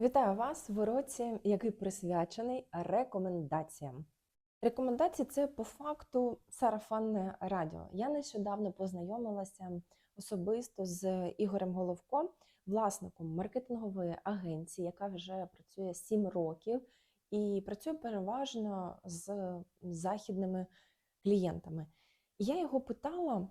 Вітаю вас в уроці, який присвячений рекомендаціям. Рекомендації це по факту сарафанне радіо. Я нещодавно познайомилася особисто з Ігорем Головком, власником маркетингової агенції, яка вже працює 7 років і працює переважно з західними клієнтами. Я його питала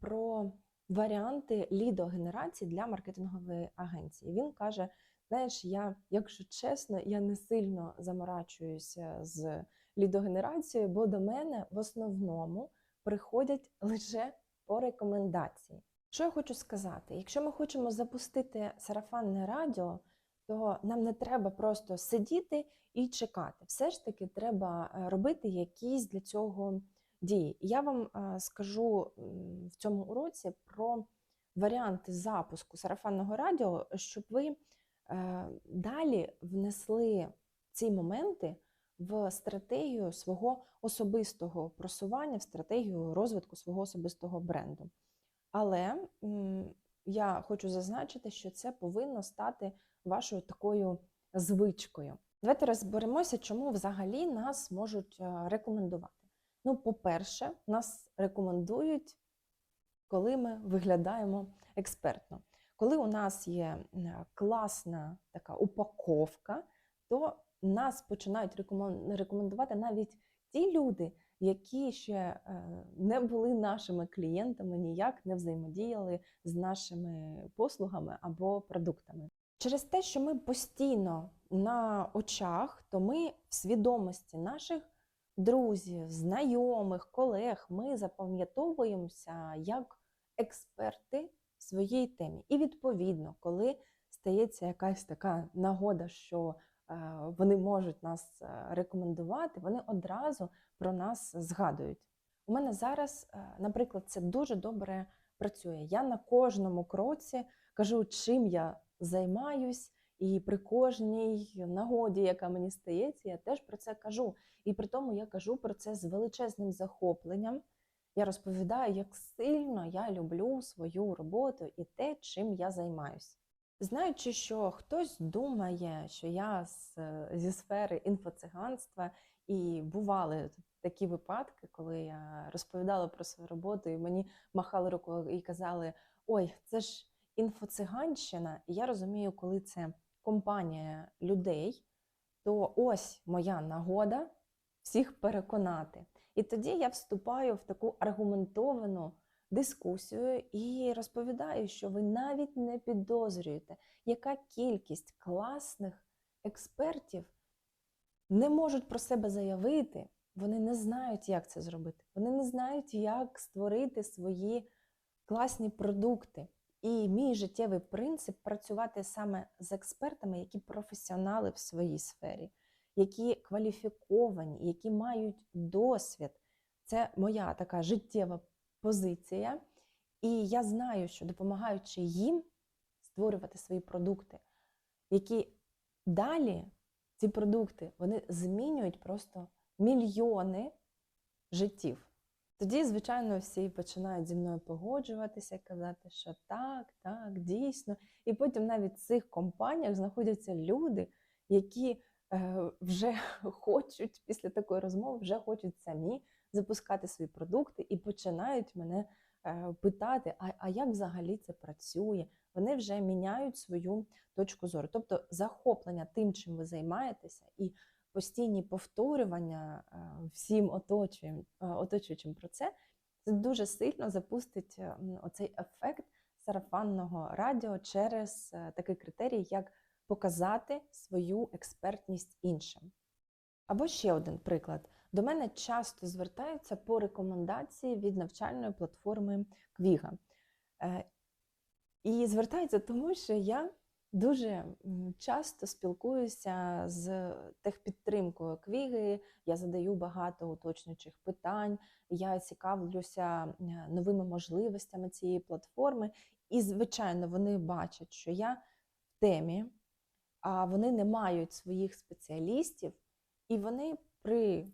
про варіанти лідогенерації для маркетингової агенції. Він каже: Знаєш, я, якщо чесно, я не сильно заморачуюся з лідогенерацією, бо до мене в основному приходять лише по рекомендації. Що я хочу сказати? Якщо ми хочемо запустити сарафанне радіо, то нам не треба просто сидіти і чекати. Все ж таки треба е, робити якісь для цього дії. Я вам е, скажу в цьому уроці про варіанти запуску сарафанного радіо, щоб ви далі внесли ці моменти в стратегію свого особистого просування, в стратегію розвитку свого особистого бренду. Але я хочу зазначити, що це повинно стати вашою такою звичкою. Давайте розберемося, чому взагалі нас можуть е, рекомендувати. Ну, по-перше, нас рекомендують, коли ми виглядаємо експертно. Коли у нас є класна така упаковка, то нас починають рекомендувати навіть ті люди, які ще е, не були нашими клієнтами, ніяк не взаємодіяли з нашими послугами або продуктами. Через те, що ми постійно на очах, то ми в свідомості наших друзів, знайомих, колег, ми запам'ятовуємося як експерти своїй темі. І відповідно, коли стається якась така нагода, що е, вони можуть нас е, рекомендувати, вони одразу про нас згадують. У мене зараз, е, наприклад, це дуже добре працює. Я на кожному кроці кажу, чим я займаюсь, і при кожній нагоді, яка мені стається, я теж про це кажу. І при тому я кажу про це з величезним захопленням. Я розповідаю, як сильно я люблю свою роботу і те, чим я займаюсь. Знаючи, що хтось думає, що я з, зі сфери інфоциганства, і бували такі випадки, коли я розповідала про свою роботу, і мені махали рукою і казали: Ой, це ж інфоциганщина. І я розумію, коли це компанія людей, то ось моя нагода всіх переконати. І тоді я вступаю в таку аргументовану дискусію і розповідаю, що ви навіть не підозрюєте, яка кількість класних експертів не можуть про себе заявити, вони не знають, як це зробити. Вони не знають, як створити свої класні продукти. І мій життєвий принцип працювати саме з експертами, які професіонали в своїй сфері, які кваліфіковані, які мають досвід. Це моя така життєва позиція. І я знаю, що допомагаючи їм створювати свої продукти, які далі ці продукти вони змінюють просто мільйони життів. Тоді, звичайно, всі починають зі мною погоджуватися, казати, що так, так, дійсно. І потім навіть в цих компаніях знаходяться люди, які вже хочуть після такої розмови, вже хочуть самі запускати свої продукти і починають мене е, питати, а, а як взагалі це працює? Вони вже міняють свою точку зору. Тобто захоплення тим, чим ви займаєтеся, і постійні повторювання е, всім оточуючим, е, про це, це дуже сильно запустить е, оцей ефект сарафанного радіо через е, такий критерій, як показати свою експертність іншим. Або ще один приклад. До мене часто звертаються по рекомендації від навчальної платформи Квіга. Е, І звертаються тому, що я дуже часто спілкуюся з техпідтримкою Квіги, я задаю багато уточнюючих питань, я цікавлюся новими можливостями цієї платформи. І, звичайно, вони бачать, що я в темі, вони не мають своїх спеціалістів, і вони при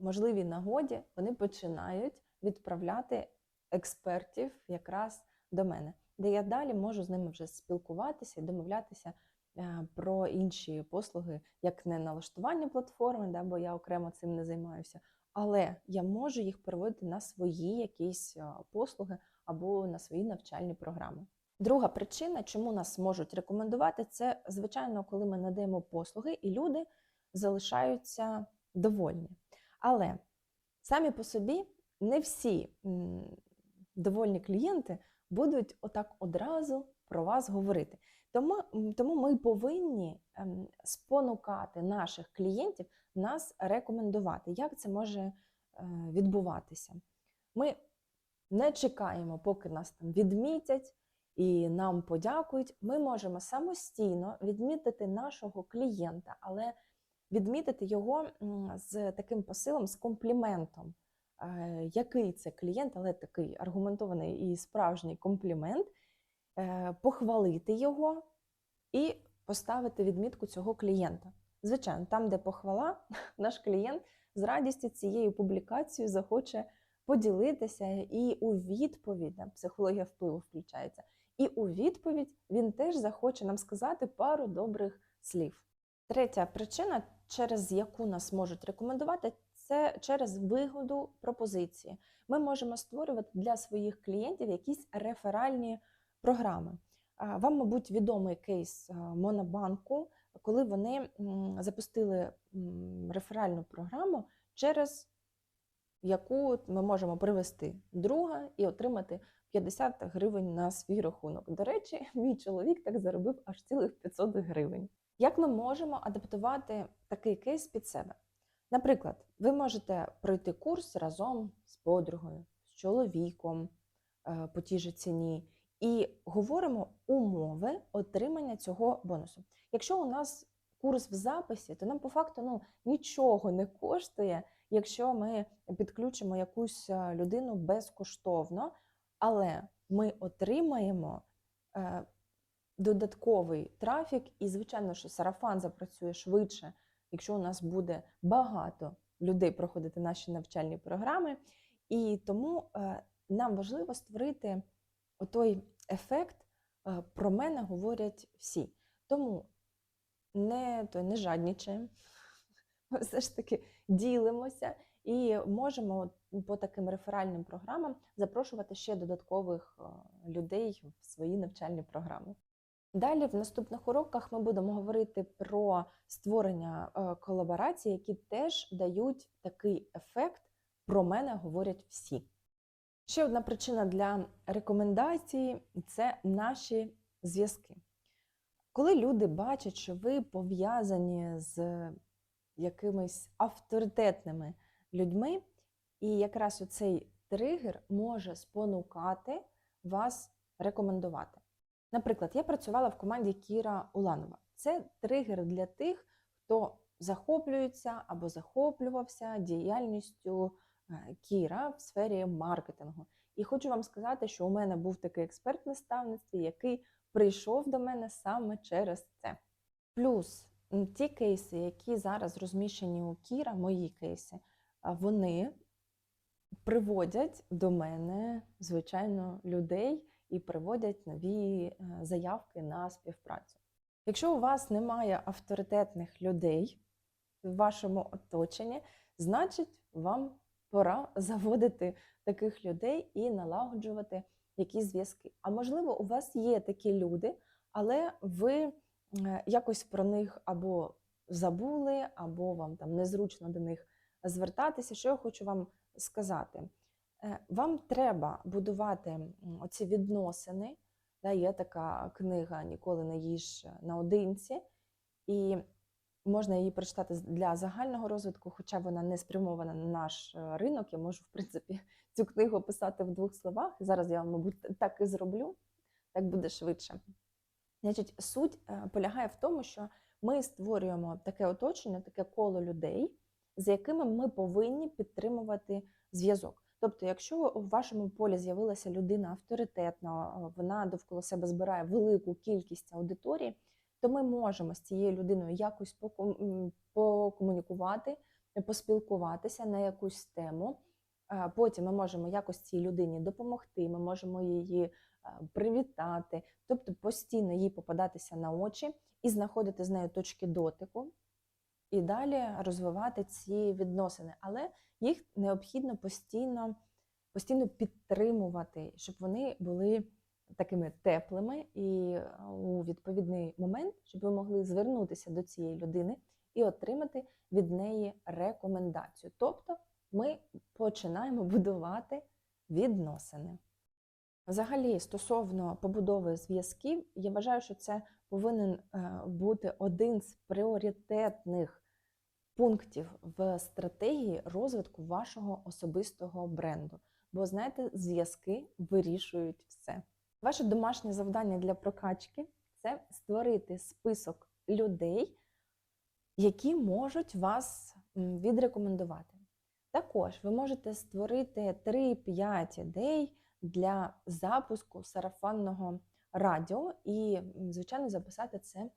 можливій нагоді вони починають відправляти експертів якраз до мене, де я далі можу з ними вже спілкуватися і домовлятися е, про інші послуги, як не налаштування платформи, да, бо я окремо цим не займаюся. Але я можу їх переводити на свої якісь е, послуги або на свої навчальні програми. Друга причина, чому нас можуть рекомендувати, це звичайно, коли ми надаємо послуги, і люди залишаються довольні. Але самі по собі не всі довольні клієнти будуть отак одразу про вас говорити. Тому, тому ми повинні ем, спонукати наших клієнтів нас рекомендувати. Як це може е, відбуватися? Ми не чекаємо, поки нас там відмітять і нам подякують. Ми можемо самостійно відмітити нашого клієнта, але відмітити його з таким посилом, з компліментом. Е, Який це клієнт, але такий аргументований і справжній комплімент, е, похвалити його і поставити відмітку цього клієнта. Звичайно, там, де похвала, наш клієнт з радістю цією публікацією захоче поділитися, і у відповідь психологія впливу включається. І у відповідь він теж захоче нам сказати пару добрих слів. Третя причина, через яку нас можуть рекомендувати, це через вигоду пропозиції. Ми можемо створювати для своїх клієнтів якісь реферальні програми. Вам, мабуть, відомий кейс Монобанку, коли вони запустили реферальну програму, через яку ми можемо привести друга і отримати 50 гривень на свій рахунок. До речі, мій чоловік так заробив аж цілих 500 гривень. Як ми можемо адаптувати такий кейс під себе? Наприклад, ви можете пройти курс разом з подругою, з чоловіком е, по тій же ціні, і говоримо умови отримання цього бонусу. Якщо у нас курс в записі, то нам по факту ну, нічого не коштує, якщо ми підключимо якусь е, людину безкоштовно, але ми отримаємо е, додатковий трафік, і, звичайно, що сарафан запрацює швидше, якщо у нас буде багато людей проходити наші навчальні програми. І тому е, нам важливо створити той ефект е, про мене говорять всі. Тому не, то не жаднічаємо, все ж таки ділимося і можемо по таким реферальним програмам запрошувати ще додаткових е, людей в свої навчальні програми. Далі в наступних уроках ми будемо говорити про створення е, колаборацій, які теж дають такий ефект про мене говорять всі. Ще одна причина для рекомендацій це наші зв'язки. Коли люди бачать, що ви пов'язані з якимись авторитетними людьми, і якраз оцей тригер може спонукати вас рекомендувати. Наприклад, я працювала в команді Кіра Уланова. Це тригер для тих, хто захоплюється або захоплювався діяльністю е, Кіра в сфері маркетингу. І хочу вам сказати, що у мене був такий експерт в наставництві, який прийшов до мене саме через це. Плюс ті кейси, які зараз розміщені у Кіра, мої кейси, вони приводять до мене, звичайно, людей і приводять нові е, заявки на співпрацю. Якщо у вас немає авторитетних людей в вашому оточенні, значить вам пора заводити таких людей і налагоджувати якісь зв'язки. А можливо, у вас є такі люди, але ви е, якось про них або забули, або вам там незручно до них звертатися. Що я хочу вам сказати? Е, Вам треба будувати оці відносини. Да, є така книга Ніколи не їж наодинці, і можна її прочитати для загального розвитку, хоча вона не спрямована на наш е, ринок. Я можу, в принципі, цю книгу описати в двох словах. Зараз я мабуть, так і зроблю, так буде швидше. Значить, суть е, полягає в тому, що ми створюємо таке оточення, таке коло людей, з якими ми повинні підтримувати зв'язок. Тобто, якщо у вашому полі з'явилася людина авторитетна, вона довкола себе збирає велику кількість аудиторії, то ми можемо з цією людиною якось покомунікувати, поспілкуватися на якусь тему, Потім ми можемо якось цій людині допомогти, ми можемо її е, привітати, тобто постійно їй попадатися на очі і знаходити з нею точки дотику, і далі розвивати ці відносини. Але їх необхідно постійно, постійно підтримувати, щоб вони були такими теплими і е, у відповідний момент, щоб ви могли звернутися до цієї людини і отримати від неї рекомендацію. Тобто ми починаємо будувати відносини. Взагалі, стосовно побудови зв'язків, я вважаю, що це повинен е, бути один з пріоритетних пунктів в стратегії розвитку вашого особистого бренду. Бо, знаєте, зв'язки вирішують все. Ваше домашнє завдання для прокачки це створити список людей, які можуть вас відрекомендувати. Також ви можете створити 3-5 ідей для запуску сарафанного радіо і, звичайно, записати це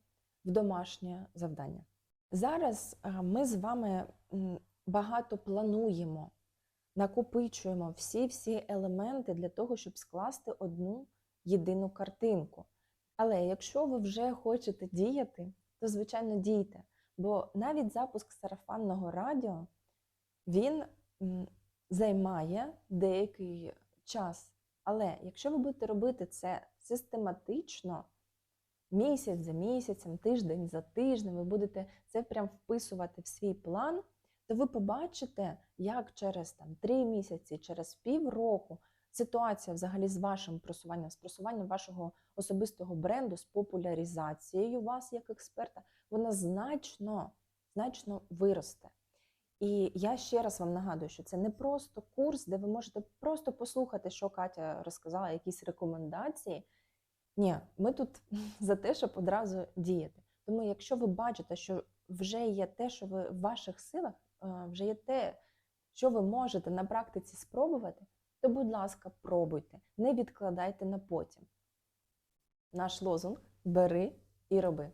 в домашнє завдання. Зараз е, ми з вами багато плануємо, накопичуємо всі-всі елементи для того, щоб скласти одну єдину картинку. Але якщо ви вже хочете діяти, то звичайно дійте. Бо навіть запуск сарафанного радіо він займає деякий час. Але якщо ви будете робити це систематично, місяць за місяцем, тиждень за тижнем, ви будете це прям вписувати в свій план, то ви побачите, як через там, три місяці, через півроку ситуація взагалі з вашим просуванням, з просуванням вашого особистого бренду, з популяризацією вас як експерта, вона значно, значно виросте. І я ще раз вам нагадую, що це не просто курс, де ви можете просто послухати, що Катя розказала, якісь рекомендації. Ні, ми тут за те, щоб одразу діяти. Тому, якщо ви бачите, що вже є те, що ви в ваших силах, е, вже є те, що ви можете на практиці спробувати, то, будь ласка, пробуйте, не відкладайте на потім. Наш лозунг бери і роби.